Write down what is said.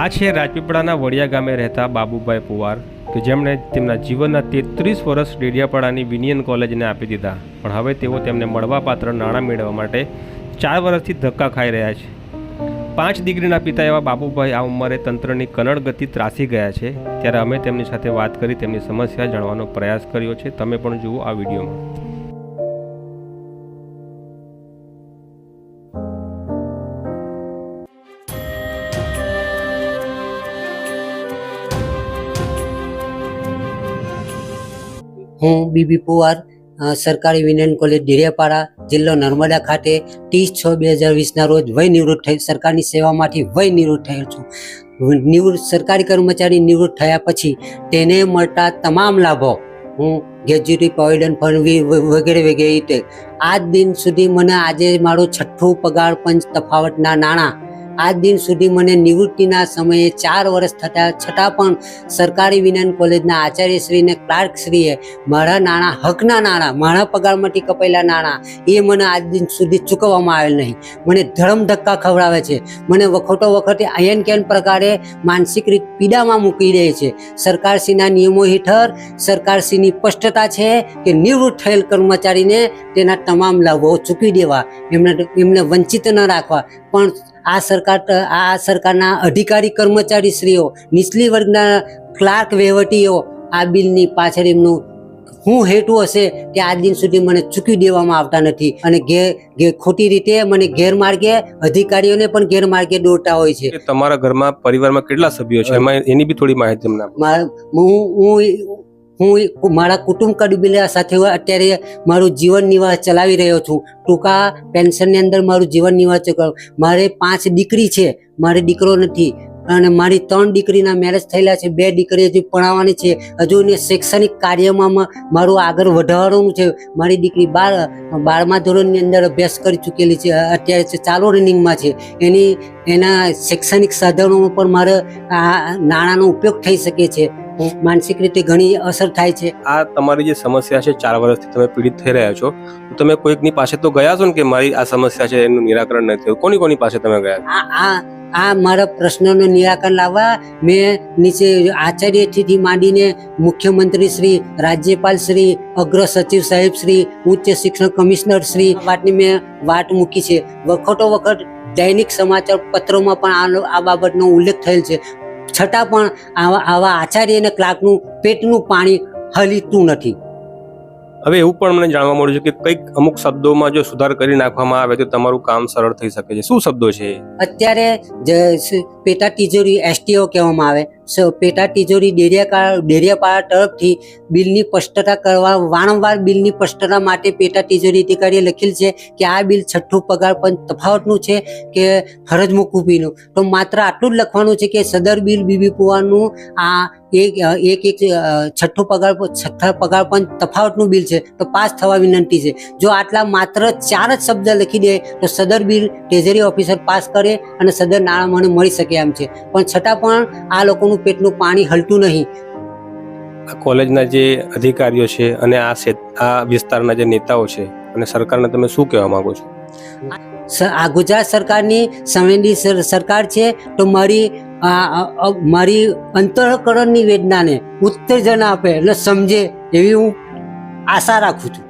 આ છે રાજપીપળાના વડિયા ગામે રહેતા બાબુભાઈ પુવાર, કે જેમણે તેમના જીવનના તેત્રીસ વર્ષ ડેડિયાપાડાની વિનિયન કોલેજને આપી દીધા. પણ હવે તેઓ તેમને મળવાપાત્ર નાણાં મેળવવા માટે ચાર વર્ષથી ધક્કા ખાઈ રહ્યા છે. પાંચ ડિગ્રીના પિતા એવા બાબુભાઈ આ ઉંમરે તંત્રની કનડ ગતિ ત્રાસી ગયા છે. ત્યારે અમે તેમની સાથે વાત કરી તેમની સમસ્યા જાણવાનો પ્રયાસ કર્યો છે. તમે પણ જુઓ આ વિડીયોમાં. હું બીબી પુવાર સરકારી વિજ્ઞાન કોલેજ ડેરિયાપાડા, જિલ્લો નર્મદા ખાતે ત્રીસ છ બે હજાર વીસના રોજ વય નિવૃત્ત થઈ સરકારની સેવામાંથી વય નિવૃત્ત થયેલ છું. નિવૃત્ત, સરકારી કર્મચારી નિવૃત્ત થયા પછી તેને મળતા તમામ લાભો હું ગ્રેજ્યુટી પ્રોવિડન્ટ ફંડ વગેરે વગેરે રીતે આજ દિન સુધી મને આજે મારો છઠ્ઠું પગાર પંચ તફાવતના નાણાં આજ દિન સુધી મને નિવૃત્તિના સમયે ચાર વર્ષ થતા છતાં પણ સરકારી વિજ્ઞાન કોલેજના આચાર્યશ્રીને ક્લાર્કશ્રીએ મારા નાણાં, હકના નાણાં, મારા પગારમાંથી કપાયેલા નાણાં એ મને આજ દિન સુધી ચૂકવવામાં આવેલ નહીં. મને ધરમ ધક્કા ખવડાવે છે. મને વખતો વખતે અયન કેન પ્રકારે માનસિક રીત પીડામાં મૂકી દે છે. સરકારશ્રીના નિયમો હેઠળ સરકારશ્રીની સ્પષ્ટતા છે કે નિવૃત્ત થયેલ કર્મચારીને તેના તમામ લાભો ચૂકવી દેવા. એમને એમને વંચિત ન રાખવા. પણ આ સરકાર આ સરકારના અધિકારી કર્મચારીશ્રીઓ નીચલી વર્ગના ક્લાર્ક વહીવટીઓ આ બિલની પાછળ એમનું હું હેતુ હશે કે આજ દિન સુધી મને ચૂકી દેવામાં આવતા નથી. અને ગેર ખોટી રીતે મને ગેરમાર્ગે અધિકારીઓને પણ ગેરમાર્ગે દોરતા હોય છે. તમારા ઘરમાં પરિવારમાં કેટલા સભ્યો છે? એમાં એની બી થોડી માહિતી. હું હું હું મારા કુટુંબ કબીલા સાથે અત્યારે મારું જીવન નિવાહ ચલાવી રહ્યો છું. ટૂંકા પેન્શનની અંદર મારું જીવન નિવાહ ચલાવ, મારે પાંચ દીકરી છે, મારે દીકરો નથી. અને મારી ત્રણ દીકરીના મેરેજ થયેલા છે, બે દીકરી હજુ ભણાવવાની છે. હજુ એને શૈક્ષણિક કાર્યમાં મારું આગળ વધારવાનું છે. મારી દીકરી બાર, બારમા ધોરણની અંદર અભ્યાસ કરી ચૂકેલી છે. અત્યારે ચાલુ રનિંગમાં છે. એની, એના શૈક્ષણિક સાધનોમાં પણ મારે નાણાંનો ઉપયોગ થઈ શકે છે. માનસિક રીતે ઘણી અસર થાય છે. આ તમારી જે સમસ્યા છે ચાર વર્ષથી તમે પીડિત થઈ રહ્યા છો તમે કોઈકની પાસે તો ગયા છો ને કે મારી આ સમસ્યા છે એનું નિરાકરણ નથી થયું? કોની કોની પાસે તમે ગયા? આ આ મારા પ્રશ્નોનું નિરાકરણ લાવવા મેં નીચે આચાર્યથી માંડીને મુખ્યમંત્રી શ્રી રાજ્યપાલ શ્રી અગ્ર સચિવ સાહેબ શ્રી ઉચ્ચ શિક્ષણ કમિશનર શ્રી વાતની મેં વાત મૂકી છે. વખતો વખત દૈનિક સમાચાર પત્રોમાં પણ આ બાબતનો ઉલ્લેખ થયેલ છે. છતાં પણ આવા આવા આચાર્ય અને ક્લાર્કનું પેટનું પાણી હલીતું નથી. હવે એવું પણ મને જાણવા મળ્યું છે કે કંઈક અમુક શબ્દોમાં જો સુધાર કરી નાખવામાં આવે તો તમારું કામ સરળ થઈ શકે છે. શું શબ્દો છે અત્યારે પેટા તિજોરી એસટીઓ કહેવામાં આવે. સો પેટા તિજોરી ડેરિયા ડેરિયાપાડા તરફથી બિલની સ્પષ્ટતા કરવા, વારંવાર બિલની સ્પષ્ટતા માટે પેટા તિજોરી અધિકારીએ લખેલ છે કે આ બિલ છઠ્ઠું પગાર પણ તફાવતનું છે કે ફરજ મોકૂફીનું. તો માત્ર આટલું જ લખવાનું છે કે સદર બિલ બીબી પુવાનું આ એક એક એક છઠ્ઠું પગાર છઠ્ઠા પગાર પણ તફાવતનું બિલ છે. તો પાસ થવા વિનંતી છે. જો આટલા માત્ર ચાર જ શબ્દ લખી દે, તો સદર બિલ ટ્રેઝરી ઓફિસર પાસ કરે અને સદર નાણામણે મળી શકે. એમ છે. પણ છતાં પણ આ લોકોનું પેટનું પાણી હલતું નહીં. કોલેજના જે અધિકારીઓ છે અને આ આ વિસ્તારના જે નેતાઓ છે અને સરકારને તમે શું કહેવા માંગો છો? આ ગુજરાત સરકારની સંવેદી સરકાર છે તો મારી મારી અંતઃકરણની વેદનાને ઉત્તેજન આપે અને સમજે એવી હું આશા રાખું છું.